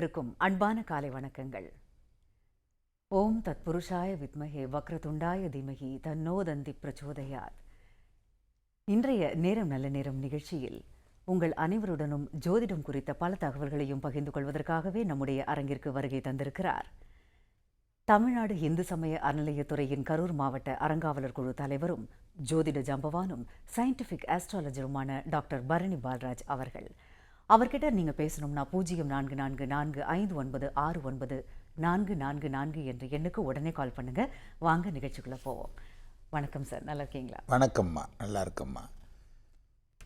இருக்கும் அன்பான காலை வணக்கங்கள். ஓம் தத்புருஷாய வித்மகே வக்ரதுண்டாய திமகி தன்னோதந்தி பிரச்சோதயாத். இன்றைய நேரம் நல்ல நேரம் நிகழ்ச்சியில் உங்கள் அனைவருடனும் ஜோதிடம் குறித்த பல தகவல்களையும் பகிர்ந்து கொள்வதற்காகவே நம்முடைய அரங்கிற்கு வருகை தந்திருக்கிறார். தமிழ்நாடு இந்து சமய அறநிலையத்துறையின் கரூர் மாவட்ட அறங்காவலர் குழு தலைவரும் ஜோதிட ஜம்பவானும் சயின்டிஃபிக் ஆஸ்ட்ராலஜருமான டாக்டர் பரணி பால்ராஜ் அவர்கள். அவர்கிட்ட நீங்கள் பேசணும்னா பூஜ்ஜியம் நான்கு நான்கு நான்கு ஐந்து ஒன்பது ஆறு ஒன்பது நான்கு நான்கு நான்கு என்ற எண்ணுக்கு உடனே கால் பண்ணுங்கள் வாங்க நிகழ்ச்சிக்குள்ளே போவோம். வணக்கம் சார். நல்லா இருக்கீங்களா? வணக்கம்மா. நல்லா இருக்கம்மா.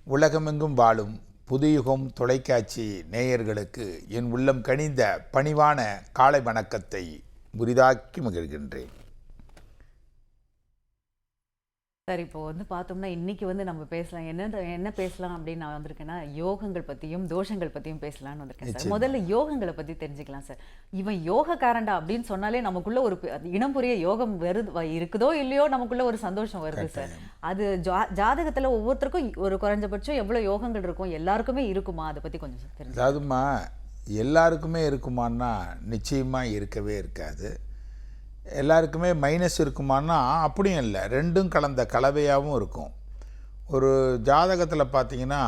உலகமெங்கும் வாழும் புதுயுகம் தொலைக்காட்சி நேயர்களுக்கு என் உள்ளம் கனிந்த பணிவான காலை வணக்கத்தை புரிதாக்கி மகிழ்கின்றேன். சார் இப்போ வந்து பார்த்தோம்னா இன்னைக்கு வந்து நம்ம பேசலாம். என்ன என்ன பேசலாம் அப்படின்னு நான் வந்திருக்கேன்னா யோகங்கள் பத்தியும் தோஷங்கள் பத்தியும் பேசலாம்னு வந்திருக்கேன் சார். முதல்ல யோகங்களை பத்தி தெரிஞ்சுக்கலாம் சார். இவன் யோகக்காரன்டா அப்படின்னு சொன்னாலே நமக்குள்ள ஒரு இனம் புரிய யோகம் வருது இருக்குதோ இல்லையோ நமக்குள்ள ஒரு சந்தோஷம் வருது சார். அது ஜா- ஜாதகத்துல ஒவ்வொருத்தருக்கும் ஒரு குறைஞ்சபட்சம் எவ்வளவு யோகங்கள் இருக்கும் எல்லாருக்குமே இருக்குமா? அதை பத்தி கொஞ்சம் தெரிஞ்சு அதாவதுமா எல்லாருக்குமே இருக்குமான்னா நிச்சயமாக இருக்கவே இருக்காது. எல்லாருக்குமே மைனஸ் இருக்குமான்னா அப்படியும் இல்லை. ரெண்டும் கலந்த கலவையாகவும் இருக்கும். ஒரு ஜாதகத்தில் பார்த்தீங்கன்னா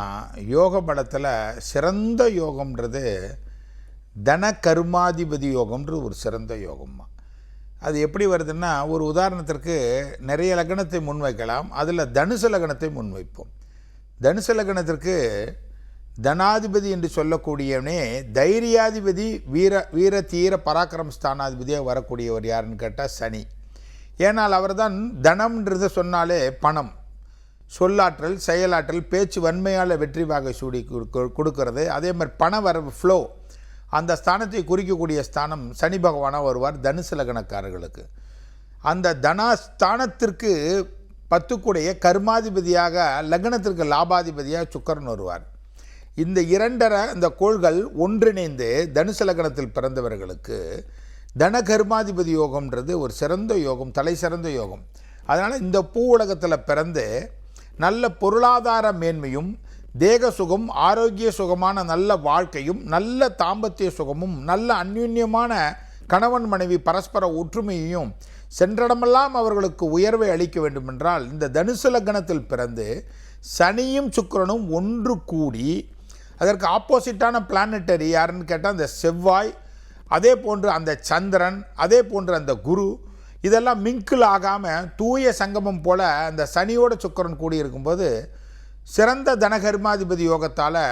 யோக பலத்தில் சிறந்த யோகம்ன்றது தன கர்மாதிபதி யோகம்ன்றது ஒரு சிறந்த யோகம்மா. அது எப்படி வருதுன்னா ஒரு உதாரணத்திற்கு நிறைய லக்னத்தை முன்வைக்கலாம். அதில் தனுசு லக்னத்தை முன்வைப்போம். தனுசு லக்னத்திற்கு தனாதிபதி என்று சொல்லக்கூடியவனே தைரியாதிபதி வீர வீர தீர பராக்கிரம் ஸ்தானாதிபதியாக வரக்கூடியவர் யாருன்னு கேட்டால் சனி. ஏனால் அவர்தான் தனம்ன்றதை சொன்னாலே பணம். சொல்லாற்றல் செயலாற்றல் பேச்சு வன்மையால் வெற்றி வாகை சூடி கொடுக்க- கொடுக்கிறது. அதே மாதிரி பண வர ஃப்ளோ அந்த ஸ்தானத்தை குறிக்கக்கூடிய ஸ்தானம் சனி பகவானாக வருவார் தனுசு லக்னக்காரர்களுக்கு அந்த தனாஸ்தானத்திற்கு பத்துக்குடைய கர்மாதிபதியாக லக்னத்திற்கு லாபாதிபதியாக சுக்கரன் வருவார். இந்த இரண்டரை இந்த கோள்கள் ஒன்றிணைந்து தனுசு லக்னத்தில் பிறந்தவர்களுக்கு தன கர்மாதிபதி யோகம்ன்றது ஒரு சிறந்த யோகம் தலை சிறந்த யோகம். அதனால் இந்த பூ உலகத்தில் பிறந்து நல்ல பொருளாதார மேன்மையும் தேக சுகம் ஆரோக்கிய சுகமான நல்ல வாழ்க்கையும் நல்ல தாம்பத்திய சுகமும் நல்ல அந்யுன்யமான கணவன் மனைவி பரஸ்பர ஒற்றுமையையும் சென்றடமெல்லாம் அவர்களுக்கு உயர்வை அளிக்க வேண்டுமென்றால் இந்த தனுசு லக்னத்தில் பிறந்து சனியும் சுக்கிரனும் ஒன்று கூடி அதற்கு ஆப்போசிட்டான பிளானட்டரி யாருன்னு கேட்டால் அந்த செவ்வாய் அதே போன்று அந்த சந்திரன் அதே போன்று அந்த குரு இதெல்லாம் மிங்கிள் ஆகாமல் தூய சங்கமம் போல் அந்த சனியோட சுக்கிரன் கூடியிருக்கும்போது சிறந்த தனகர்மாதிபதி யோகத்தால்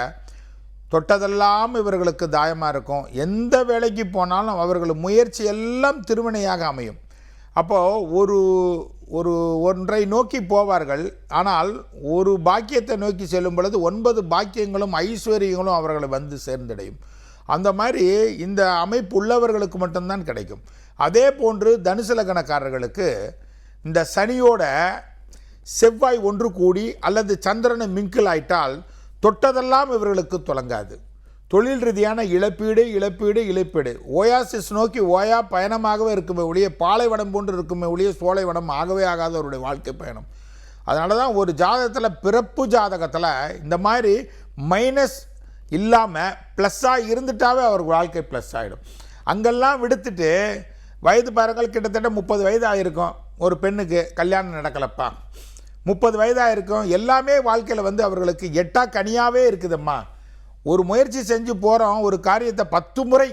தொட்டதெல்லாம் இவர்களுக்கு தாயமாக இருக்கும். எந்த வேலைக்கு போனாலும் அவர்கள் முயற்சி எல்லாம் திருவினையாக அமையும். அப்போது ஒரு ஒரு ஒன்றை நோக்கி போவார்கள். ஆனால் ஒரு பாக்கியத்தை நோக்கி செல்லும் பொழுது ஒன்பது பாக்கியங்களும் ஐஸ்வர்யங்களும் அவர்களை வந்து சேர்ந்தடையும். அந்த மாதிரி இந்த அமைப்பு உள்ளவர்களுக்கு மட்டும்தான் கிடைக்கும். அதே போன்று தனுசு லக்னக்காரர்களுக்கு இந்த சனியோட செவ்வாய் ஒன்று கூடி அல்லது சந்திரனை மிங்கிள் ஆயிட்டால் தொட்டதெல்லாம் இவர்களுக்கு தொடங்காது. தொழில் ரீதியான இழப்பீடு இழப்பீடு இழப்பீடு. ஓயாசிஸ் நோக்கி ஓயா பயணமாகவே இருக்குமே ஒழிய பாலைவனம் போன்று இருக்குமே ஒழிய சோலைவனம் ஆகவே ஆகாத அவருடைய வாழ்க்கை பயணம். அதனால தான் ஒரு ஜாதகத்தில் பிறப்பு ஜாதகத்தில் இந்த மாதிரி மைனஸ் இல்லாமல் ப்ளஸ்ஸாக இருந்துட்டாவே அவர் வாழ்க்கை ப்ளஸ் ஆகிடும் அங்கெல்லாம் விடுத்துட்டு வயது பாருங்கள் கிட்டத்தட்ட முப்பது வயது ஆகிருக்கும் ஒரு பெண்ணுக்கு கல்யாணம் நடக்கலப்பா. முப்பது வயதாக இருக்கும் எல்லாமே வாழ்க்கையில் வந்து அவர்களுக்கு எட்டா கனியாகவே இருக்குதும்மா. ஒரு முயற்சி செஞ்சு போகிறோம் ஒரு காரியத்தை பத்து முறை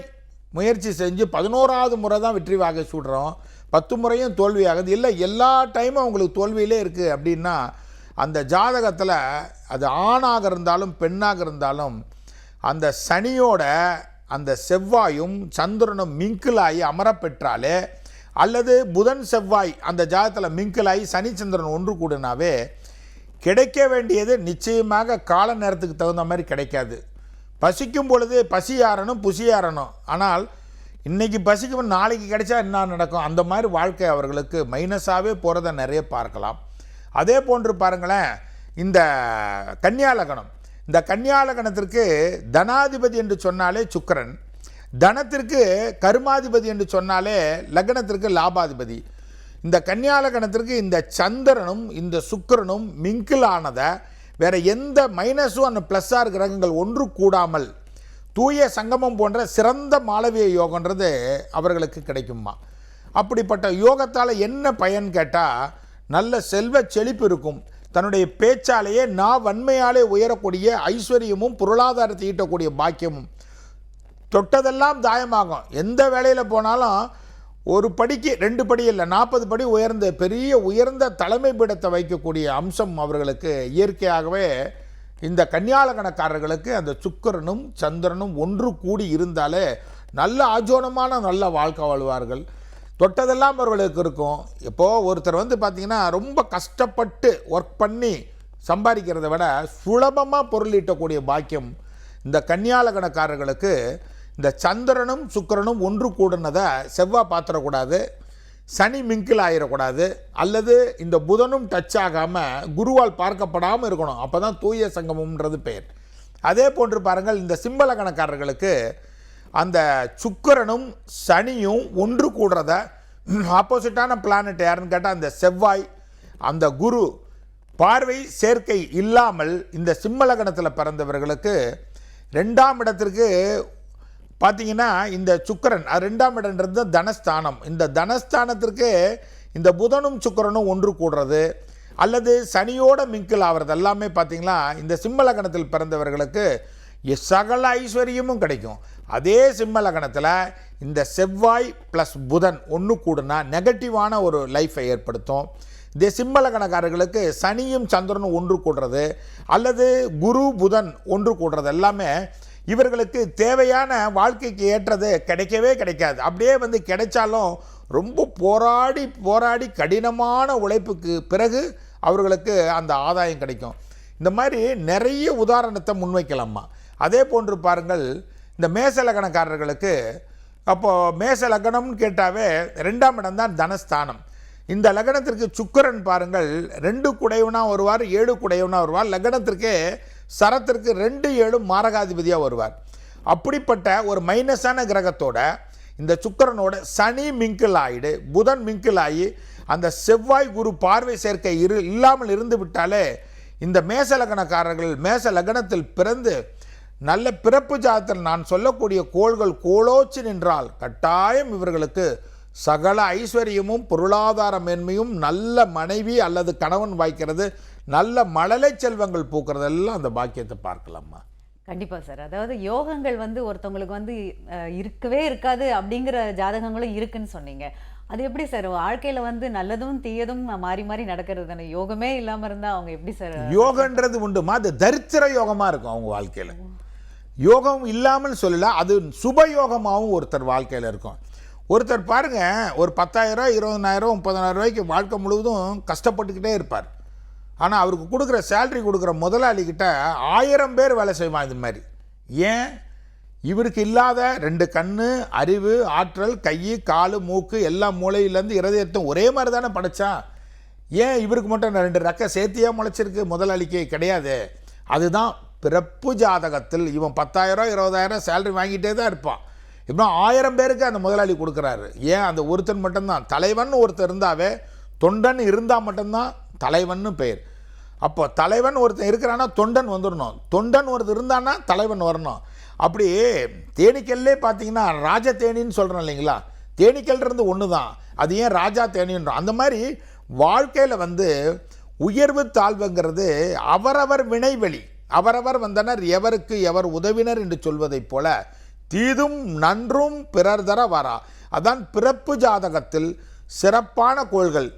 முயற்சி செஞ்சு பதினோராவது முறை தான் வெற்றி வாகை சூடுறோம். பத்து முறையும் தோல்வி ஆகுது. இல்லை எல்லா டைமும் அவங்களுக்கு தோல்வியிலே இருக்குது அப்படின்னா அந்த ஜாதகத்தில் அது ஆணாக இருந்தாலும் பெண்ணாக இருந்தாலும் அந்த சனியோட அந்த செவ்வாயும் சந்திரனும் மிங்கிளாகி அமரப்பெற்றாலே அல்லது புதன் செவ்வாய் அந்த ஜாதகத்தில் மிங்கிளாகி சனி சந்திரன் ஒன்று கூடினாவே கிடைக்க வேண்டியது நிச்சயமாக கால நேரத்துக்கு தகுந்த மாதிரி கிடைக்காது. பசிக்கும் பொழுது பசி புசியாரணும் ஆனால் இன்றைக்கி பசிக்கும் நாளைக்கு கிடைச்சா என்ன நடக்கும்? அந்த மாதிரி வாழ்க்கை அவர்களுக்கு மைனஸாகவே போகிறத நிறைய பார்க்கலாம். அதே போன்று பாருங்களேன் இந்த கன்னியாலகணம் இந்த கன்னியாலகணத்திற்கு தனாதிபதி என்று சொன்னாலே சுக்கரன். தனத்திற்கு கருமாதிபதி என்று சொன்னாலே லக்னத்திற்கு லாபாதிபதி. இந்த கன்னியாலகணத்திற்கு இந்த சந்திரனும் இந்த சுக்கிரனும் மிங்கிள் ஆனதை வேற எந்த மைனஸும் அந்த ப்ளஸ்ஸார் கிரகங்கள் ஒன்று கூடாமல் தூய சங்கமம் போன்ற சிறந்த மாளவிய யோகன்றது அவர்களுக்கு கிடைக்குமா? அப்படிப்பட்ட யோகத்தால் என்ன பயன் கேட்டால் நல்ல செல்வ செழிப்பு இருக்கும். தன்னுடைய பேச்சாலேயே நான் வன்மையாலே உயரக்கூடிய ஐஸ்வர்யமும் பொருளாதாரத்தை ஈட்டக்கூடிய பாக்கியமும் தொட்டதெல்லாம் தாயமாகும். எந்த வேலையில் போனாலும் ஒரு படிக்கு ரெண்டு படி இல்லை நாற்பது படி உயர்ந்த பெரிய உயர்ந்த தலைமை பீடத்தை வைக்கக்கூடிய அம்சம் அவர்களுக்கு இயற்கையாகவே இந்த கன்னியாலகணக்காரர்களுக்கு அந்த சுக்கரனும் சந்திரனும் ஒன்று கூடி இருந்தாலே நல்ல ஆஜோனமான நல்ல வாழ்க்கை வாழ்வார்கள். தொட்டதெல்லாம் அவர்களுக்கு இருக்கும். இப்போது ஒருத்தர் வந்து பார்த்திங்கன்னா ரொம்ப கஷ்டப்பட்டு ஒர்க் பண்ணி சம்பாதிக்கிறத விட சுலபமாக பொருள் ஈட்டக்கூடிய பாக்கியம் இந்த கன்னியாலகணக்காரர்களுக்கு இந்த சந்திரனும் சுக்கிரனும் ஒன்று கூடினதை செவ்வாய் பார்த்துடக்கூடாது சனி மிங்கில் ஆயிடக்கூடாது அல்லது இந்த புதனும் டச் ஆகாமல் குருவால் பார்க்கப்படாமல் இருக்கணும். அப்போ தான் தூய சங்கமம்ன்றது பெயர் அதே போன்று பாருங்கள் இந்த சிம்பள கணக்காரர்களுக்கு அந்த சுக்கிரனும் சனியும் ஒன்று கூடுறத ஆப்போசிட்டான பிளானட் யாருன்னு கேட்டால் அந்த செவ்வாய் அந்த குரு பார்வை சேர்க்கை இல்லாமல் இந்த சிம்மலகணத்தில் பிறந்தவர்களுக்கு ரெண்டாம் இடத்திற்கு பார்த்தீங்கன்னா இந்த சுக்கிரன் அது ரெண்டாம் இடம்ன்றது தான் தனஸ்தானம். இந்த தனஸ்தானத்திற்கு இந்த புதனும் சுக்கரனும் ஒன்று கூடுறது அல்லது சனியோட மிங்கிள் ஆகிறது எல்லாமே பார்த்தீங்களா இந்த சிம்மலகணத்தில் பிறந்தவர்களுக்கு எ- சகல ஐஸ்வர்யமும் கிடைக்கும். அதே சிம்மலகணத்தில் இந்த செவ்வாய் ப்ளஸ் புதன் ஒன்று கூடுனா நெகட்டிவான ஒரு லைஃப்பை ஏற்படுத்தும். இந்த சிம்மலகணக்காரர்களுக்கு சனியும் சந்திரனும் ஒன்று கூடுறது அல்லது குரு புதன் ஒன்று கூடுறது. எல்லாமே இவர்களுக்கு தேவையான வாழ்க்கைக்கு ஏற்றது கிடைக்கவே கிடைக்காது. அப்படியே வந்து கிடைச்சாலும் ரொம்ப போராடி போராடி கடினமான உழைப்புக்கு பிறகு அவர்களுக்கு அந்த ஆதாயம் கிடைக்கும். இந்த மாதிரி நிறைய உதாரணத்தை முன்வைக்கலாமா அதே போன்று பாருங்கள் இந்த மேச லக்னக்காரர்களுக்கு அப்போது மேச லக்னம்னு கேட்டாவே ரெண்டாம் இடம் தான் தனஸ்தானம். இந்த லக்னத்திற்கு சுக்கரன் பாருங்கள் ரெண்டு குடையவனாக வருவார் ஏழு குடையவனாக வருவார். லக்னத்திற்கே சரத்திற்கு ரெண்டு ஏழு மாரகாதிபதியாக வருவார். அப்படிப்பட்ட ஒரு மைனஸான கிரகத்தோட இந்த சுக்கிரனோட சனி மிங்கிள் ஆயிடு புதன் மிங்கிள் ஆகி அந்த செவ்வாய் குரு பார்வை சேர்க்கை இரு இல்லாமல் இருந்து விட்டாலே இந்த மேச லக்னக்காரர்கள் மேச லக்னத்தில் பிறந்து நல்ல பிறப்பு ஜாதத்தில் நான் சொல்லக்கூடிய கோள்கள் கோலோச்சு நின்றால் கட்டாயம் இவர்களுக்கு சகல ஐஸ்வர்யமும் பொருளாதார மேன்மையும் நல்ல மனைவி அல்லது கணவன் வாய்க்கிறது. நல்ல மழலை செல்வங்கள் பூக்கிறது எல்லாம் அந்த பாக்கியத்தை பார்க்கலாமா? கண்டிப்பா சார். அதாவது யோகங்கள் வந்து ஒருத்தவங்களுக்கு வந்து இருக்கவே இருக்காது அப்படிங்கிற ஜாதகங்களும் இருக்குன்னு சொன்னீங்க. அது எப்படி சார்? வாழ்க்கையில வந்து நல்லதும் தீயதும் மாறி மாறி நடக்கிறது தானே? யோகமே இல்லாம இருந்தா அவங்க எப்படி சார்? யோகன்றது உண்டுமா? அது தரித்திர யோகமாக இருக்கும் அவங்க வாழ்க்கையில். யோகம் இல்லாமல் சொல்லல அது சுப யோகமாகவும் ஒருத்தர் வாழ்க்கையில் இருக்கும். ஒருத்தர் பாருங்க ஒரு பத்தாயிரம் இருபதனாயிரம் முப்பதனாயிரம் ரூபாய்க்கு வாழ்க்கை முழுவதும் கஷ்டப்பட்டுக்கிட்டே இருப்பார். ஆனால் அவருக்கு கொடுக்குற சேல்ரி கொடுக்குற முதலாளிகிட்ட ஆயிரம் பேர் வேலை செய்வான் இது மாதிரி. ஏன்? இவருக்கு இல்லாத ரெண்டு கண் அறிவு ஆற்றல் கை காலு மூக்கு எல்லா மூளையிலேருந்து இருதயத்தும் ஒரே மாதிரி தானே படைச்சான் ஏன் இவருக்கு மட்டும் ரெண்டு ரெக்க சேர்த்தியே முளைச்சிருக்கு? முதலாளிக்கு கிடையாது. அதுதான் பிறப்பு ஜாதகத்தில் இவன் பத்தாயிரம் இருபதாயிரம் சேலரி வாங்கிட்டே தான் இருப்பான். இப்போ ஆயிரம் பேருக்கு அந்த முதலாளி கொடுக்குறாரு. ஏன்? அந்த ஒருத்தன் மட்டும்தான். தலைவன் ஒருத்தர் இருந்தாவே தொண்டன் இருந்தால் மட்டும்தான் தலைவன்னு பெயர். அப்போ தலைவன் ஒருத்தன் இருக்கிறான்னா தொண்டன் வந்துடணும். தொண்டன் ஒருத்தர் இருந்தான்னா தலைவன் வரணும். அப்படி தேனீக்கல்லே பார்த்தீங்கன்னா ராஜ தேனின்னு சொல்கிறோம் இல்லைங்களா? தேனீக்கல்ன்றது இருந்து ஒன்று தான் அது ஏன் ராஜா தேனின்றோம்? அந்த மாதிரி வாழ்க்கையில் வந்து உயர்வு தாழ்வுங்கிறது அவரவர் வினைவெளி. அவரவர் வந்தனர் எவருக்கு எவர் உதவினர் என்று சொல்வதைப் போல தீதும் நன்றும் பிறர் தர வரா. அதான் பிறப்பு ஜாதகத்தில் சிறப்பான கோள்கள்.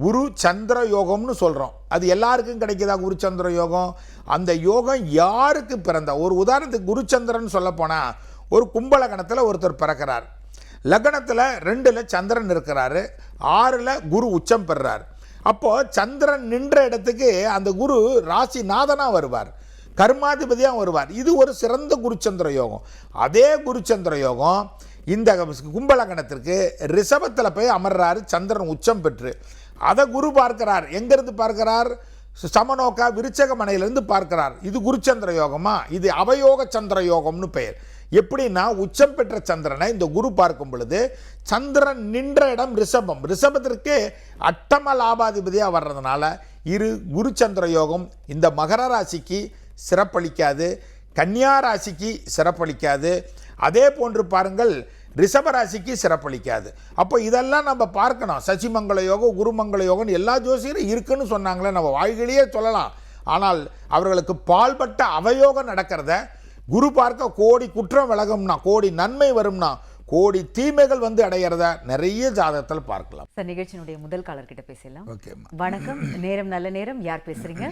குரு சந்திர யோகம்னு சொல்கிறோம் அது எல்லாருக்கும் கிடைக்குதா குரு சந்திர யோகம்? அந்த யோகம் யாருக்கு பிறந்த? ஒரு உதாரணத்துக்கு குருச்சந்திரன் சொல்ல போனால் ஒரு கும்பலகணத்தில் ஒருத்தர் பிறக்கிறார். லக்னத்தில் ரெண்டில் சந்திரன் இருக்கிறாரு. ஆறில் குரு உச்சம் பெறுறார். அப்போது சந்திரன் நின்ற இடத்துக்கு அந்த குரு ராசி நாதனாக வருவார். கர்மாதிபதியாக வருவார். இது ஒரு சிறந்த குருச்சந்திர யோகம். அதே குருச்சந்திர யோகம் இந்த கும்பலகணத்திற்கு ரிஷபத்தில் போய் அமர்றாரு. சந்திரன் உச்சம் பெற்று. அதை குரு பார்க்கிறார். எங்கிருந்து பார்க்கிறார்? சமநோக்கா விருச்சக மனையிலிருந்து பார்க்கிறார். இது குருச்சந்திர யோகமா? இது அவயோக சந்திர யோகம்னு பெயர். எப்படின்னா உச்சம் பெற்ற சந்திரனை இந்த குரு பார்க்கும் பொழுது சந்திரன் நின்ற இடம் ரிஷபம். ரிஷபத்திற்கு அட்டம லாபாதிபதியாக வர்றதுனால இரு குரு சந்திர யோகம் இந்த மகர ராசிக்கு சிறப்பளிக்காது கன்னியா ராசிக்கு சிறப்பளிக்காது. அதே போன்று பாருங்கள் ரிஷப ராசிக்கு சிறப்பளிக்காது. அப்போ இதெல்லாம் நம்ம பார்க்கணும். சசிமங்கல யோகம் குருமங்கல யோகம் எல்லா ஜோசியரும் இருக்குன்னு சொன்னாங்களே நம்ம வாய்களையே சொல்லலாம். ஆனால் அவர்களுக்கு பால்பட்ட அவயோகம் நடக்கிறத குரு பார்க்க கோடி குற்றம் விலகும்னா கோடி நன்மை வரும்னா கோடி தீமைகள் வந்து அடையிறத நிறைய ஜாதகத்தில் பார்க்கலாம். சார் நிகழ்ச்சியினுடைய முதல் காலர் கிட்ட பேசலாம் ஓகேம்மா வணக்கம். நேரம் நல்ல நேரம். யார் பேசுறீங்க?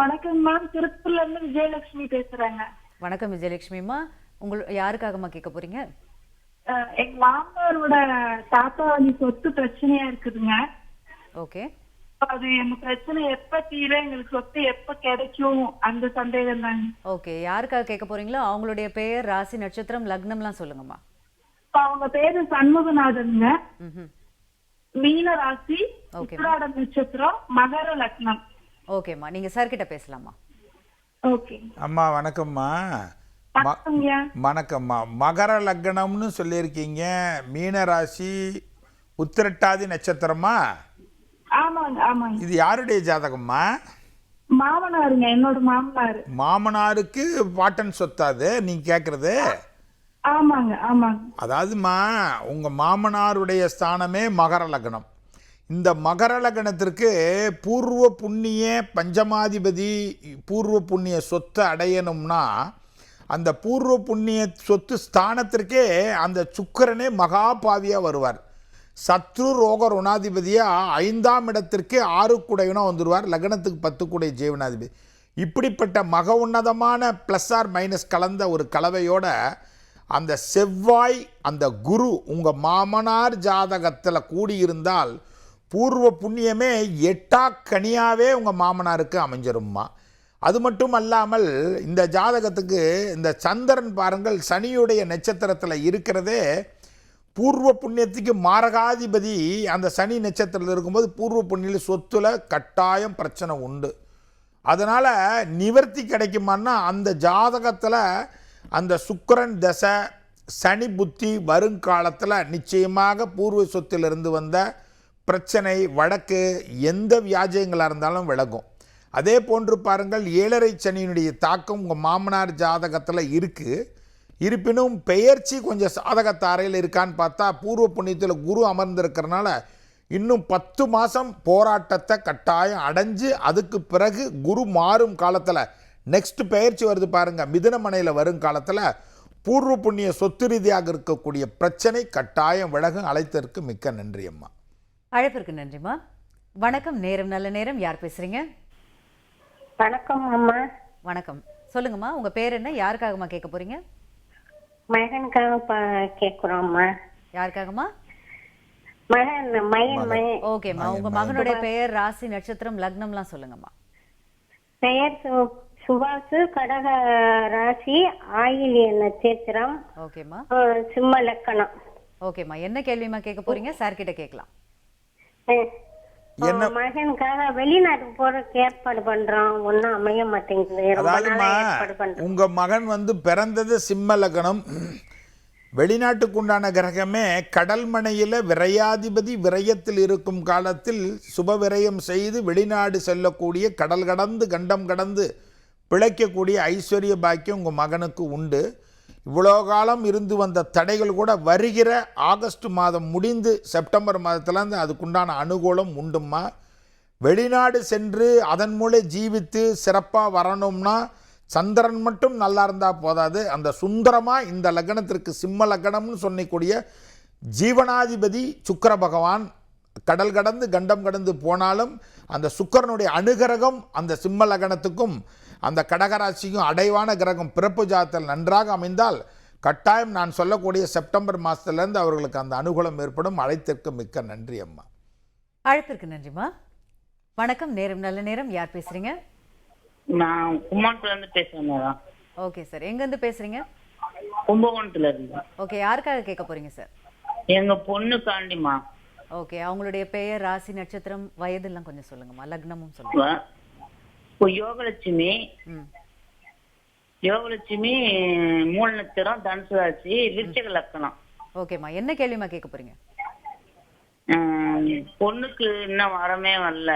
வணக்கம் மேம். திருப்பூர்ல இருந்து விஜயலட்சுமி பேசுறேங்க. வணக்கம் விஜயலட்சுமிமா உங்கள் யாருக்காகம்மா கேட்க போறீங்க? எங்க மாமனாரோட தாத்தா வழி சொத்து பிரச்சனையா இருக்குதுங்க. ஓகே. அது எங்க பிரச்சனை எப்ப தீர எங்களுக்கு சொத்து எப்ப கிடைக்கும் அந்த சந்தேகம் தாங்க. ஓகே யாருக்காக கேட்க போறீங்களோ அவங்களுடைய பெயர் ராசி நட்சத்திரம் லக்னம்லாம் சொல்லுங்கம்மா. அவங்க பேரு சண்முகநாதனுங்க. ம் மீன ராசி Okay. உத்திராட நட்சத்திரம் மகர லக்னம். ஓகேம்மா நீங்க சார் கிட்ட பேசலாமா ஓகே. அம்மா வணக்கம்மா. வணக்கம்மா மகர லக்னம்னு சொல்லியிருக்கீங்க. மீன ராசி உத்திரட்டாதி நட்சத்திரமா? இது யாருடைய ஜாதகம்மா? மாமனாருங்க என்னோட மாமனாரு. மாமனாருக்கு பாட்டன் சொத்தாது நீங்கள் கேட்குறது ஆமாங்க ஆமாங்க. அதாவதுமா உங்கள் மாமனாருடைய ஸ்தானமே மகர லக்னம். இந்த மகர லக்னத்திற்கு பூர்வ புண்ணிய பஞ்சமாதிபதி பூர்வ புண்ணிய சொத்தை அடையணும்னா அந்த பூர்வ புண்ணிய சொத்து ஸ்தானத்திற்கே அந்த சுக்கரனே மகாபாவியாக வருவார். சத்ரு ரோக ருணாதிபதியாக ஐந்தாம் இடத்திற்கு ஆறு குடையனாக வந்துடுவார் லக்னத்துக்கு பத்து குடை ஜீவனாதிபதி. இப்படிப்பட்ட மக உன்னதமான ப்ளஸ் ஆர் மைனஸ் கலந்த ஒரு கலவையோட அந்த செவ்வாய் அந்த குரு உங்கள் மாமனார் ஜாதகத்தில் கூடியிருந்தால் பூர்வ புண்ணியமே எட்டா கனியாவே உங்கள் மாமனாருக்கு அமைஞ்சிரும்மா. அது மட்டும் அல்லாமல் இந்த ஜாதகத்துக்கு இந்த சந்திரன் பாருங்கள் சனியுடைய நட்சத்திரத்தில் இருக்கிறதே பூர்வ புண்ணியத்துக்கு மாரகாதிபதி அந்த சனி நட்சத்திரத்தில் இருக்கும்போது பூர்வ புண்ணிய சொத்துல கட்டாயம் பிரச்சனை உண்டு. அதனால் நிவர்த்தி கிடைக்குமான்னா அந்த ஜாதகத்தில் அந்த சுக்கரன் தசை சனி புத்தி வருங்காலத்தில் நிச்சயமாக பூர்வ சொத்திலிருந்து வந்த பிரச்சனை வழக்கு எந்த வியாஜயங்களாக இருந்தாலும் விலகும். அதே போன்று பாருங்கள் ஏழரை சனியினுடைய தாக்கம் உங்கள் மாமனார் ஜாதகத்தில் இருக்குது இருப்பினும் பெயர்ச்சி கொஞ்சம் சாதகத்தாரையில் இருக்கான்னு பார்த்தா பூர்வ புண்ணியத்தில் குரு அமர்ந்திருக்கிறனால இன்னும் பத்து மாதம் போராட்டத்தை கட்டாயம் அடைஞ்சு அதுக்கு பிறகு குரு மாறும் காலத்தில். நெக்ஸ்ட் பெயர்ச்சி வருது பாருங்கள் மிதுனமனையில் வரும் காலத்தில் பூர்வ புண்ணிய சொத்து ரீதியாக இருக்கக்கூடிய பிரச்சனை கட்டாயம் விலகும். அழைத்ததற்கு மிக்க நன்றி அம்மா. அழைப்பிற்கு நன்றிம்மா. வணக்கம் நேரம் நல்ல நேரம். யார் பேசுகிறீங்க வணக்கம் அம்மா. வணக்கம். சொல்லுங்கம்மா உங்க பேர் என்ன? யாருக்காகம்மா கேட்க போறீங்க? மகனுக்காக கேக்குறோம்மா யாருக்காகம்மா? மகன் மகன். மகன். ஓகேம்மா உங்க மகனுடைய பெயர் ராசி நட்சத்திரம் லக்னம்லாம் சொல்லுங்கம்மா. பெயர் சு- சுபாசு கடக ராசி ஆயிலிய நட்சத்திரம் ஓகேம்மா. சிம்ம லக்கணம். ஓகேம்மா என்ன கேள்விமா கேட்க போறீங்க? சார் கிட்ட கேட்கலாம். என்ன- மகனுக்காக வெளிநாட்டுக்கு போறதுக்கு ஏற்பாடு பண்றோம். ஒன்னும் அமைய மாட்டேங்குது. ரொம்ப அதாவதுமா நாளா ஏற்பாடு பண்றோம். உங்க மகன் வந்து பிறந்தது சிம்ம லக்னம். வெளிநாட்டுக்கு உண்டான கிரகமே கடல்மனையில் விரையாதிபதி விரயத்தில் இருக்கும் காலத்தில் சுப விரயம் செய்து வெளிநாடு செல்லக்கூடிய கடல் கடந்து கண்டம் கடந்து பிழைக்கக்கூடிய ஐஸ்வர்ய பாக்கியம் உங்கள் மகனுக்கு உண்டு. இவ்வளோ காலம் இருந்து வந்த தடைகள் கூட வருகிற ஆகஸ்ட் மாதம் முடிந்து செப்டம்பர் மாதத்துலேருந்து அதுக்குண்டான அனுகூலம் உண்டுமா வெளிநாடு சென்று அதன் மூலம் ஜீவித்து சிறப்பாக வரணும்னா சந்திரன் மட்டும் நல்லா இருந்தால் போதாது. அந்த சுந்தரமாக இந்த லக்னத்திற்கு சிம்ம லக்னம்னு சொல்லக்கூடிய ஜீவனாதிபதி சுக்கர பகவான் கடல் கடந்து கண்டம் கடந்து போனாலும் அந்த சுக்கரனுடைய அனுகிரகம் அந்த சிம்ம லக்னத்துக்கும் அந்த கடகராசிக்கும் அடைவான கிரகம் பிறப்பு ஜாதத்தில் நன்றாக அமைந்தால் கட்டாயம் நான் சொல்லக்கூடிய செப்டம்பர் மாதத்துலேருந்து அவர்களுக்கு அந்த அனுகூலம் ஏற்படும். அழைத்திற்கு மிக்க நன்றி அம்மா. அழைப்பிற்கு நன்றிம்மா. வணக்கம் நேரம் நல்ல நேரம். யார் பேசுறீங்க? நான் கும்மாண்ட்ல இருந்து பேசுறேன் ஓகே சார். எங்கேருந்து பேசுறீங்க? கும்பகோணத்துல இருந்து ஓகே யாருக்காக கேட்க போறீங்க சார்? எங்க பொண்ணுக்காண்டிமா ஓகே அவங்களுடைய பெயர் ராசி நட்சத்திரம் வயதெல்லாம் கொஞ்சம் சொல்லுங்கம்மா. லக்னமும் சொல்லுங்க. யோகலட்சுமி ம். யோகலட்சுமி மூல நட்சத்திரம் தனுசு ராசி விருச்சக லக்கணம். ஓகேம்மா. என்ன கேள்விமா கேட்க போறீங்க? பொண்ணுக்கு இன்னும் வரமே வரல.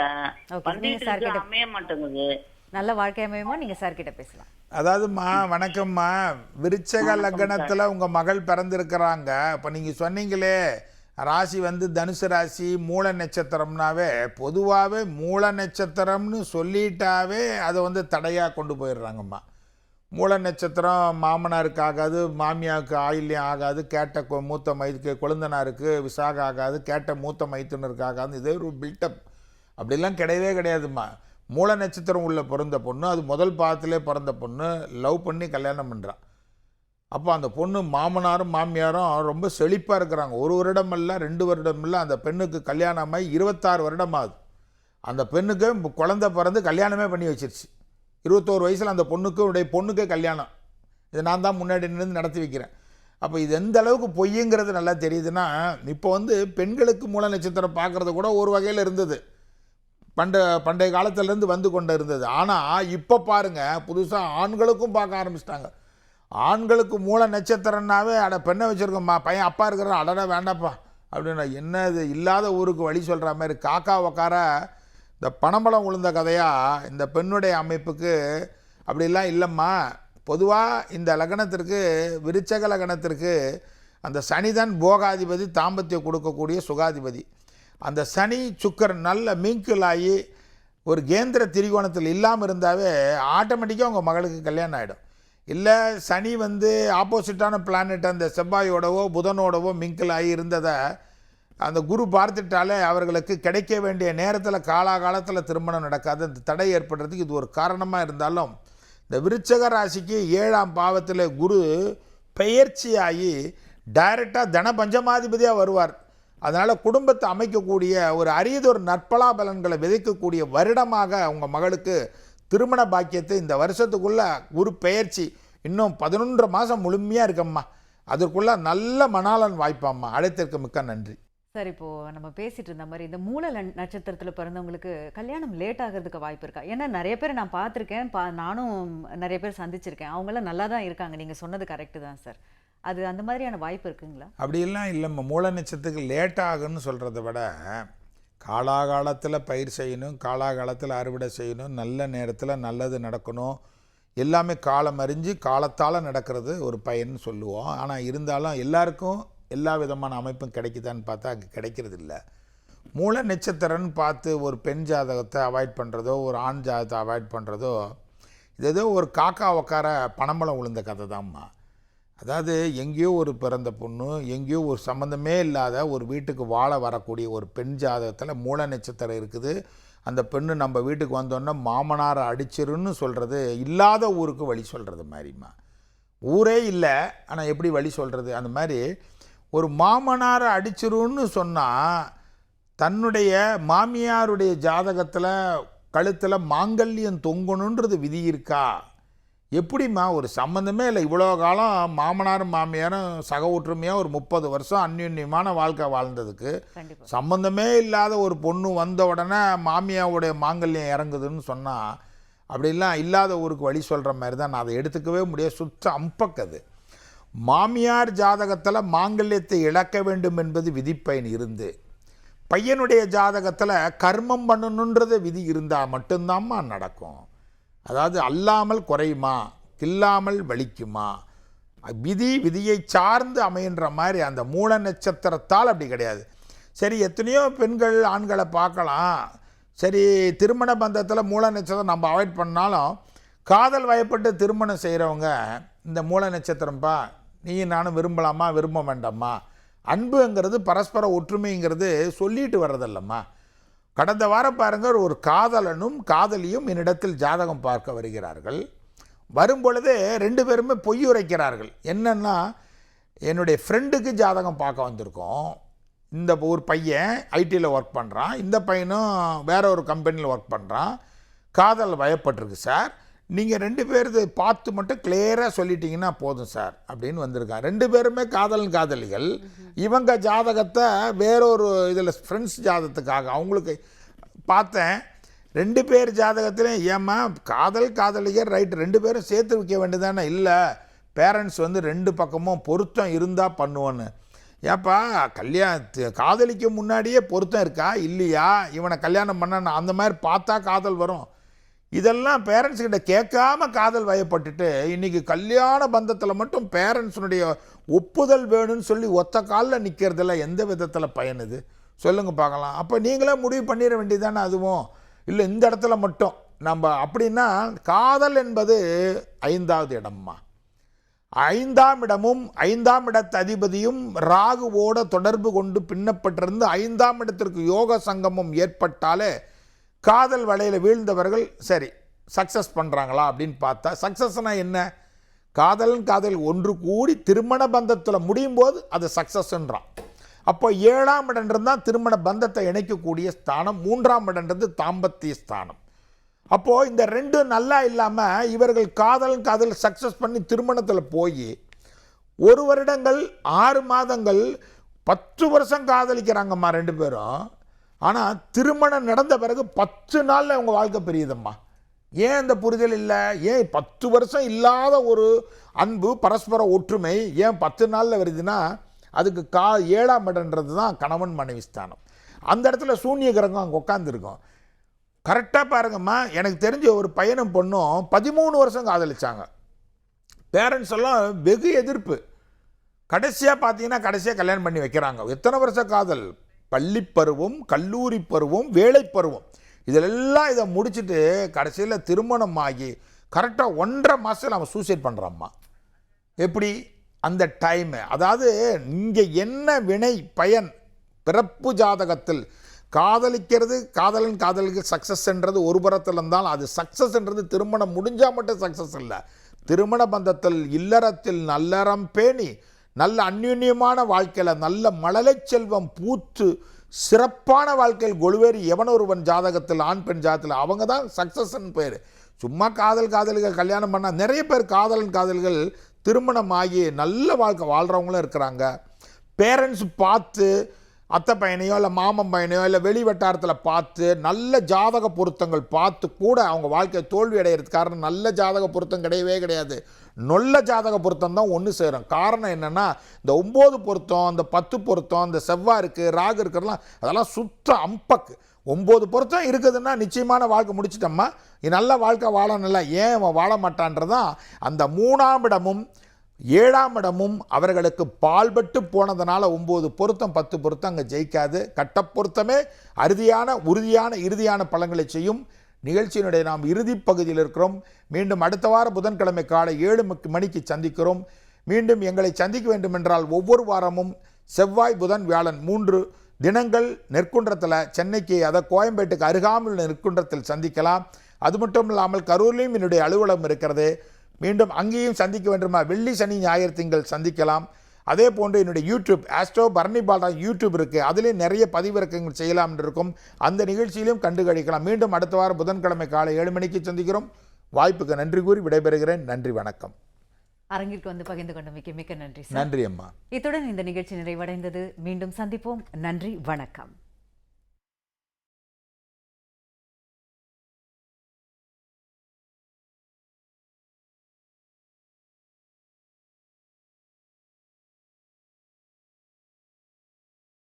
நீங்க அமைய மாட்டேங்குது. நல்ல வாழ்க்கை அமையுமா? நீங்க சார் கிட்ட பேசலாம். அதாவதும்மா வணக்கம்மா. விருச்சக லக்னத்தில் உங்கள் மகள் பிறந்திருக்கிறாங்க. இப்போ நீங்கள் சொன்னீங்களே ராசி வந்து தனுசு ராசி மூல நட்சத்திரம்னாவே பொதுவாகவே மூல நட்சத்திரம்னு சொல்லிட்டாவே அதை வந்து தடையாக கொண்டு போயிடுறாங்கம்மா. மூல நட்சத்திரம் மாமனாருக்கு ஆகாது மாமியாருக்கு ஆயில்யம் ஆகாது கேட்ட மூத்த மைத்துக்கு கொழுந்தனாருக்கு விசாக ஆகாது கேட்ட மூத்த மைத்துனருக்கு ஆகாது இதே ஒரு பில்டப் அப்படிலாம் கிடையவே கிடையாதும்மா. மூல நட்சத்திரம் உள்ள பிறந்த பொண்ணு அது முதல் பாதத்திலே பிறந்த பொண்ணு லவ் பண்ணி கல்யாணம் பண்ணுறான் அப்போ அந்த பொண்ணு மாமனாரும் மாமியாரும் ரொம்ப செழிப்பாக இருக்கிறாங்க. ஒரு வருடம் இல்லை ரெண்டு வருடம் இல்லை அந்த பெண்ணுக்கு கல்யாணம் ஆகி இருபத்தாறு வருடம் ஆகுது அந்த பெண்ணுக்கு குழந்தை பிறந்து கல்யாணமே பண்ணி வச்சிருச்சு. இருபத்தோரு வயசில் அந்த பொண்ணுக்கு உடைய பொண்ணுக்கே கல்யாணம். இதை நான் தான் முன்னாடி நின்று நடத்தி வைக்கிறேன். அப்போ இது எந்த அளவுக்கு பொய்யுங்கிறது நல்லா தெரியுதுன்னா இப்போ வந்து பெண்களுக்கு மூல நட்சத்திரம் பார்க்குறது கூட ஒரு வகையில் இருந்தது. பண்ட பண்டைய காலத்திலேருந்து வந்து கொண்டு இருந்தது ஆனால் இப்போ பாருங்கள் புதுசாக ஆண்களுக்கும் பார்க்க ஆரம்பிச்சிட்டாங்க. ஆண்களுக்கு மூல நட்சத்திரம்னாவே அட பெண்ணை வச்சுருக்கோம்மா பையன் அப்பா இருக்கிறான் அடடா வேண்டாப்பா அப்படின்னா என்ன இது இல்லாத ஊருக்கு வழி சொல்கிற மாதிரி காக்கா உக்கார இந்த பணம்பழம் உளுந்த கதையாக இந்த பெண்ணுடைய அமைப்புக்கு அப்படிலாம் இல்லைம்மா. பொதுவாக இந்த லக்னத்திற்கு விருச்சக லக்னத்திற்கு அந்த சனிதான் போகாதிபதி தாம்பத்தியம் கொடுக்கக்கூடிய சுகாதிபதி. அந்த சனி சுக்கர் நல்ல மீன்கிள் ஆகி ஒரு கேந்திர திரிகோணத்தில் இல்லாமல் இருந்தாவே ஆட்டோமேட்டிக்காக உங்கள் மகளுக்கு கல்யாணம் ஆகிடும் இல்லை சனி வந்து ஆப்போசிட்டான பிளானட் அந்த செவ்வாயோடவோ புதனோடவோ மிங்கிள் ஆகி இருந்ததை அந்த குரு பார்த்துட்டாலே அவர்களுக்கு கிடைக்க வேண்டிய நேரத்தில் காலாகாலத்தில் திருமணம் நடக்காது. அந்த தடை ஏற்படுறதுக்கு இது ஒரு காரணமாக இருந்தாலும் இந்த விருச்சக ராசிக்கு ஏழாம் பாவத்தில் குரு பெயர்ச்சியாகி டைரெக்டாக தன பஞ்சமாதிபதியாக வருவார். அதனால் குடும்பத்தை அமைக்கக்கூடிய ஒரு அரியதொரு நற்பலா பலன்களை விதைக்கக்கூடிய வருடமாக உங்கள் மகளுக்கு திருமண பாக்கியத்தை இந்த வருஷத்துக்குள்ள குரு பெயர்ச்சி இன்னும் பதினொன்றரை மாதம் முழுமையாக இருக்கம்மா. அதற்குள்ள நல்ல மணாளன் வாய்ப்பாம்மா. அழைத்திருக்க மிக்க நன்றி. சார் இப்போ நம்ம பேசிட்டு இருந்த மாதிரி இந்த மூல நட்சத்திரத்துல பிறந்தவங்களுக்கு கல்யாணம் லேட் ஆகிறதுக்கு வாய்ப்பு இருக்கா? ஏன்னா நிறைய பேர் நான் பார்த்துருக்கேன் பா நானும் நிறைய பேர் சந்திச்சிருக்கேன். அவங்களாம் நல்லா தான் இருக்காங்க. நீங்க சொன்னது கரெக்டு தான் சார் அது அந்த மாதிரியான வாய்ப்பு இருக்குங்களா? அப்படியெல்லாம் இல்லைம்மா. மூல நட்சத்திரத்துக்கு லேட் ஆகுன்னு சொல்கிறத விட காலாகாலத்தில் பயிர் செய்யணும் காலாகாலத்தில் அறுவடை செய்யணும் நல்ல நேரத்தில் நல்லது நடக்கணும். எல்லாமே காலம் அறிஞ்சு காலத்தால் நடக்கிறது ஒரு பயன்னு சொல்லுவோம். ஆனால் இருந்தாலும் எல்லாருக்கும் எல்லா விதமான அமைப்பும் கிடைக்குதான்னு பார்த்தா அங்கே கிடைக்கிறது இல்லை மூல நட்சத்திரம்னு பார்த்து ஒரு பெண் ஜாதகத்தை அவாய்ட் பண்ணுறதோ ஒரு ஆண் ஜாதகத்தை அவாய்ட் பண்ணுறதோ இது ஏதோ ஒரு காக்கா உக்கார பணம்பழம் விழுந்த கதை தான்மா அதாவது எங்கேயோ ஒரு பிறந்த பொண்ணு எங்கேயோ ஒரு சம்மந்தமே இல்லாத ஒரு வீட்டுக்கு வாழ வரக்கூடிய ஒரு பெண் ஜாதகத்தில் மூல நட்சத்திரம் இருக்குது. அந்த பெண்ணு நம்ம வீட்டுக்கு வந்தோன்னே மாமனாரை அடிச்சிருன்னு சொல்கிறது இல்லாத ஊருக்கு வழி சொல்கிறது மாதிரிம்மா ஊரே இல்லை ஆனால் எப்படி வழி சொல்கிறது அந்த மாதிரி ஒரு மாமனாரை அடிச்சிருன்னு சொன்னால் தன்னுடைய மாமியாருடைய ஜாதகத்தில் கழுத்தில் மாங்கல்யம் தொங்கணுன்றது விதி இருக்கா? எப்படிம்மா ஒரு சம்மந்தமே இல்லை. இவ்வளோ காலம் மாமனாரும் மாமியாரும் சக ஒற்றுமையாக ஒரு முப்பது வருஷம் அந்யுன்யமான வாழ்க்கை வாழ்ந்ததுக்கு சம்பந்தமே இல்லாத ஒரு பொண்ணு வந்த உடனே மாமியாவுடைய மாங்கல்யம் இறங்குதுன்னு சொன்னால் அப்படிலாம் இல்லாத ஊருக்கு வழி சொல்கிற மாதிரி தான் நான் அதை எடுத்துக்கவே முடியாது. சுத்த அம்பக்கது மாமியார் ஜாதகத்தில் மாங்கல்யத்தை இழக்க வேண்டும் என்பது விதிப்பயன் இருந்து பையனுடைய ஜாதகத்தில் கர்மம் பண்ணணுன்றது விதி இருந்தால் மட்டும்தாம்மா நடக்கும். அதாவது அல்லாமல் குறையுமா? கில்லாமல் வலிக்குமா? விதி விதியை சார்ந்து அமைகின்ற மாதிரி அந்த மூல நட்சத்திரத்தால் அப்படி கிடையாது. சரி எத்தனையோ பெண்கள் ஆண்களை பார்க்கலாம். சரி திருமண பந்தத்தில் மூல நட்சத்திரம் நம்ம அவாய்ட் பண்ணாலும் காதல் வயப்பட்டு திருமணம் செய்கிறவங்க இந்த மூல நட்சத்திரம்ப்பா நீயும் நானும் விரும்பலாமா? விரும்ப வேண்டாமா? அன்புங்கிறது பரஸ்பர ஒற்றுமைங்கிறது சொல்லிட்டு வர்றதில்லம்மா. கடந்த வாரம் பாருங்கள் ஒரு காதலனும் காதலியும் என்னிடத்தில் ஜாதகம் பார்க்க வருகிறார்கள். வரும்பொழுதே ரெண்டு பேருமே பொய் உரைக்கிறார்கள். என்னன்னா என்னுடைய ஃப்ரெண்டுக்கு ஜாதகம் பார்க்க வந்திருக்கோம். இந்த ஒரு பையன் ஐடியில் ஒர்க் பண்ணுறான் இந்த பையனும் வேற ஒரு கம்பெனியில் ஒர்க் பண்ணுறான் காதல் வயப்பட்டிருக்கு சார். நீங்கள் ரெண்டு பேரது பார்த்து மட்டும் கிளியராக சொல்லிட்டீங்கன்னா போதும் சார் அப்படின்னு வந்திருக்கான் ரெண்டு பேருமே காதலன் காதலிகள். இவங்க ஜாதகத்தை வேறொரு இதில் ஃப்ரெண்ட்ஸ் ஜாதகத்துக்காக அவங்களுக்கு பார்த்தேன். ரெண்டு பேர் ஜாதகத்திலையும் ஏம்மா காதல் காதலிகர் ரைட் ரெண்டு பேரும் சேர்த்து வைக்க வேண்டியதானே? இல்லை பேரண்ட்ஸ் வந்து ரெண்டு பக்கமும் பொருத்தம் இருந்தால் பண்ணுவோன்னு. ஏப்பா கல்யாணத்து காதலிக்கு முன்னாடியே பொருத்தம் இருக்கா? இல்லையா? இவனை கல்யாணம் பண்ண அந்த மாதிரி பார்த்தா காதல் வரும். இதெல்லாம் பேரண்ட்ஸ் கிட்ட கேட்காம காதல் வயப்பட்டுட்டு இன்னைக்கு கல்யாண பந்தத்தில் மட்டும் பேரண்ட்ஸுனுடைய ஒப்புதல் வேணும்னு சொல்லி ஒத்த காலில் நிற்கிறதுல எந்த விதத்தில் பயனுது சொல்லுங்க பார்க்கலாம். அப்போ நீங்களே முடிவு பண்ணிட வேண்டியதானே அதுவும்? இல்லை இந்த இடத்துல மட்டும். நம்ம அப்படின்னா காதல் என்பது ஐந்தாவது இடம்மா. ஐந்தாம் இடமும் ஐந்தாம் இடத்து அதிபதியும் ராகுவோட தொடர்பு கொண்டு பின்னப்பட்டிருந்து ஐந்தாம் இடத்திற்கு யோக சங்கமம் ஏற்பட்டாலே காதல் வலையில் வீழ்ந்தவர்கள் சரி சக்ஸஸ் பண்ணுறாங்களா அப்படின்னு பார்த்தா சக்ஸஸ்னா என்ன? காதலன் காதல் ஒன்று கூடி திருமண பந்தத்தில் முடியும் போது அது சக்ஸஸ்ன்றான் அப்போ ஏழாம் இடன்றது தான் திருமண பந்தத்தை இணைக்கக்கூடிய ஸ்தானம் மூன்றாம் இடன்றது தாம்பத்திய ஸ்தானம். அப்போது இந்த ரெண்டும் நல்லா இல்லாமல் இவர்கள் காதல் காதல் சக்ஸஸ் பண்ணி திருமணத்தில் போய் ஒரு வருடங்கள் ஆறு மாதங்கள் பத்து வருஷம் காதலிக்கிறாங்கம்மா ரெண்டு பேரும். ஆனால் திருமணம் நடந்த பிறகு பத்து நாளில் அவங்க வாழ்க்கை பெரியதம்மா. ஏன் இந்த புரிதல் இல்லை? ஏன் பத்து வருஷம் இல்லாத ஒரு அன்பு பரஸ்பர ஒற்றுமை ஏன் பத்து நாளில் வருதுன்னா அதுக்கு கா ஏழாம் இடன்றது தான் கணவன் மனைவி ஸ்தானம். அந்த இடத்துல சூன்ய கிரகம் அங்கே உட்காந்துருக்கும் கரெக்டாக பாருங்கம்மா எனக்கு தெரிஞ்ச ஒரு பையனும் பொண்ணும் பதிமூணு வருஷம் காதலிச்சாங்க. பேரண்ட்ஸ் எல்லாம் வெகு எதிர்ப்பு. கடைசியாக பார்த்தீங்கன்னா கடைசியாக கல்யாணம் பண்ணி வைக்கிறாங்க. எத்தனை வருஷம் காதல்? பள்ளி பருவம் கல்லூரி பருவம் வேலை பருவம். இதிலெல்லாம் இதை முடிச்சுட்டு கடைசியில் திருமணம் ஆகி கரெக்டாக ஒன்றரை மாதத்தில் அவன் சூசைட் பண்ணுறாம்மா எப்படி? அந்த டைமு அதாவது இங்கே என்ன வினை பயன் பிறப்பு ஜாதகத்தில் காதலிக்கிறது காதலன் காதலுக்கு சக்ஸஸ்ன்றது ஒரு புறத்தில் இருந்தால் அது சக்ஸஸ்ன்றது திருமணம் முடிஞ்சால் மட்டும் சக்ஸஸ் இல்லை. திருமண பந்தத்தில் இல்லறத்தில் நல்லறம் பேணி நல்ல அந்யுன்யமான வாழ்க்கையில் நல்ல மழலை செல்வம் பூத்து சிறப்பான வாழ்க்கையில் கொலுவேறி எவன் ஒருவன் ஜாதகத்தில் ஆண் பெண் ஜாதகத்தில் அவங்க தான் சக்ஸஸ்ன்னு பேர். சும்மா காதல் காதலிகள் கல்யாணம் பண்ணால் நிறைய பேர் காதலன் காதல்கள் திருமணம் ஆகி நல்ல வாழ்க்கை வாழ்கிறவங்களும் இருக்கிறாங்க. பேரண்ட்ஸ் பார்த்து அத்தை பையனையோ இல்லை மாமன் பையனையோ இல்லை வெளி வட்டாரத்தில் பார்த்து நல்ல ஜாதக பொருத்தங்கள் பார்த்து கூட அவங்க வாழ்க்கை தோல்வி அடையிறது காரணம் நல்ல ஜாதக பொருத்தம் கிடையவே கிடையாது. நொல்ல ஜாதக பொருத்தம் தான் ஒன்று சேரும். காரணம் என்னென்னா இந்த ஒம்பது பொருத்தம் இந்த பத்து பொருத்தம் இந்த செவ்வாய் இருக்குது ராகு இருக்கிறதுலாம் அதெல்லாம் சுத்த அம்பக்கு. ஒம்பது பொருத்தம் இருக்குதுன்னா நிச்சயமான வாழ்க்கை முடிச்சிட்டோம்மா. நல்ல வாழ்க்கை வாழணும்ல. ஏன் அவன் வாழ மாட்டான்றதான் அந்த மூணாம் இடமும் ஏழாம் இடமும் அவர்களுக்கு பால்பட்டு போனதுனால ஒம்பது பொருத்தம் பத்து பொருத்தம் அங்கே ஜெயிக்காது. கட்ட பொருத்தமே அறுதியான உறுதியான இறுதியான பலன்களை செய்யும். நிகழ்ச்சியினுடைய நாம் இறுதி பகுதியில் இருக்கிறோம். மீண்டும் அடுத்த வார புதன்கிழமை காலை ஏழு மணிக்கு சந்திக்கிறோம். மீண்டும் எங்களை சந்திக்க வேண்டுமென்றால் ஒவ்வொரு வாரமும் செவ்வாய் புதன் வியாழன் மூன்று தினங்கள் நெற்குன்றத்தில் சென்னைக்கு அதை கோயம்பேட்டுக்கு அருகாமல் நெற்குன்றத்தில் சந்திக்கலாம். அது மட்டும் இல்லாமல் கரூர்லேயும் என்னுடைய அலுவலகம் இருக்கிறது. மீண்டும் அங்கேயும் சந்திக்க வேண்டுமா? வெள்ளி சனி ஞாயிறு திங்கள் சந்திக்கலாம். அதே போன்று என்னுடைய YouTube astro Bharani Bala YouTube இருக்குது அதுலேயும் நிறைய பதிவிறக்கங்கள் செய்யலாம் இருக்கும் அந்த நிகழ்ச்சியிலும் கண்டு கழிக்கலாம் மீண்டும் அடுத்த வாரம் புதன்கிழமை காலை ஏழு மணிக்கு சந்திக்கிறோம். வாய்ப்புக்கு நன்றி கூறி விடைபெறுகிறேன். நன்றி வணக்கம். அரங்கிற்கு வந்து பகிர்ந்து கொண்டமைக்கு மிக்க நன்றி நன்றி அம்மா. இத்துடன் இந்த நிகழ்ச்சி நிறைவடைந்தது. மீண்டும் சந்திப்போம். நன்றி வணக்கம்.